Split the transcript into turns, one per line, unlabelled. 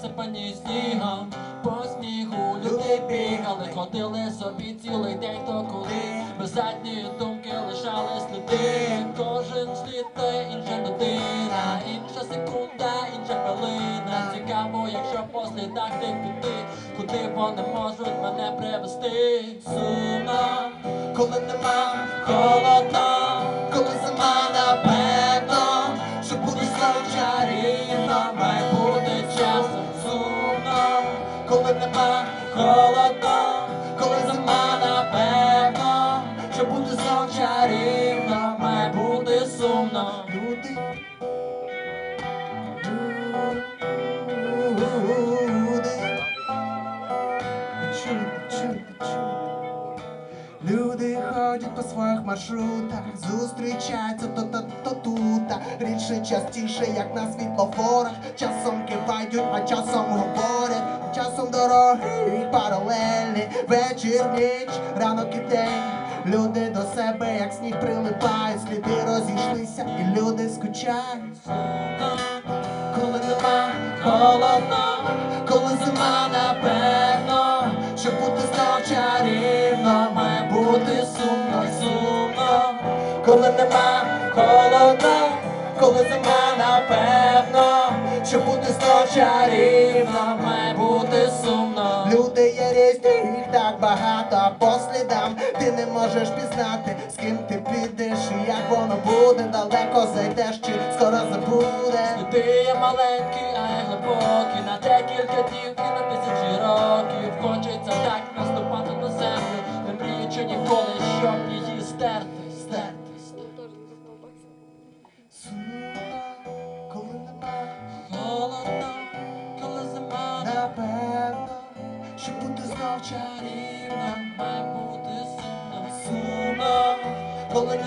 засипані снігом, по снігу люди бігали, ходили собі цілий день то коли без задньої думки лишали сліди. Кожен слід це інша людина, інша секунда, інша хвилина. Цікаво, якщо по слідах тих піти, куди вони можуть мене привести. Коли нема холодно, коли зима напевно, що буде знов чарівно, має бути сумно. Люди Люди
ходять по своїх маршрутах, зустрічаються то та то тута. Рідше частіше, як на світлофорах. Часом кивають, а часом говорять. Часом дороги паралельні, вечір, ніч, ранок і день. Люди до себе, як сніг прилипають, сліди розійшлися, і люди скучають.
коли нема холодно, коли зима напевно, щоб бути знов чарівно, має бути сумно, сумно, коли нема холодно, коли зима напевно, щоб бути знов чарівно, має
Люди різні, їх так багато, а по слідам ти не можеш пізнати, з ким ти підеш і як воно буде, далеко зайдеш чи скоро забуде.
Сліди є маленькі, а я глибокі На декілька днів і на тисячі років Czarina
ma buty są na
suma, kogo.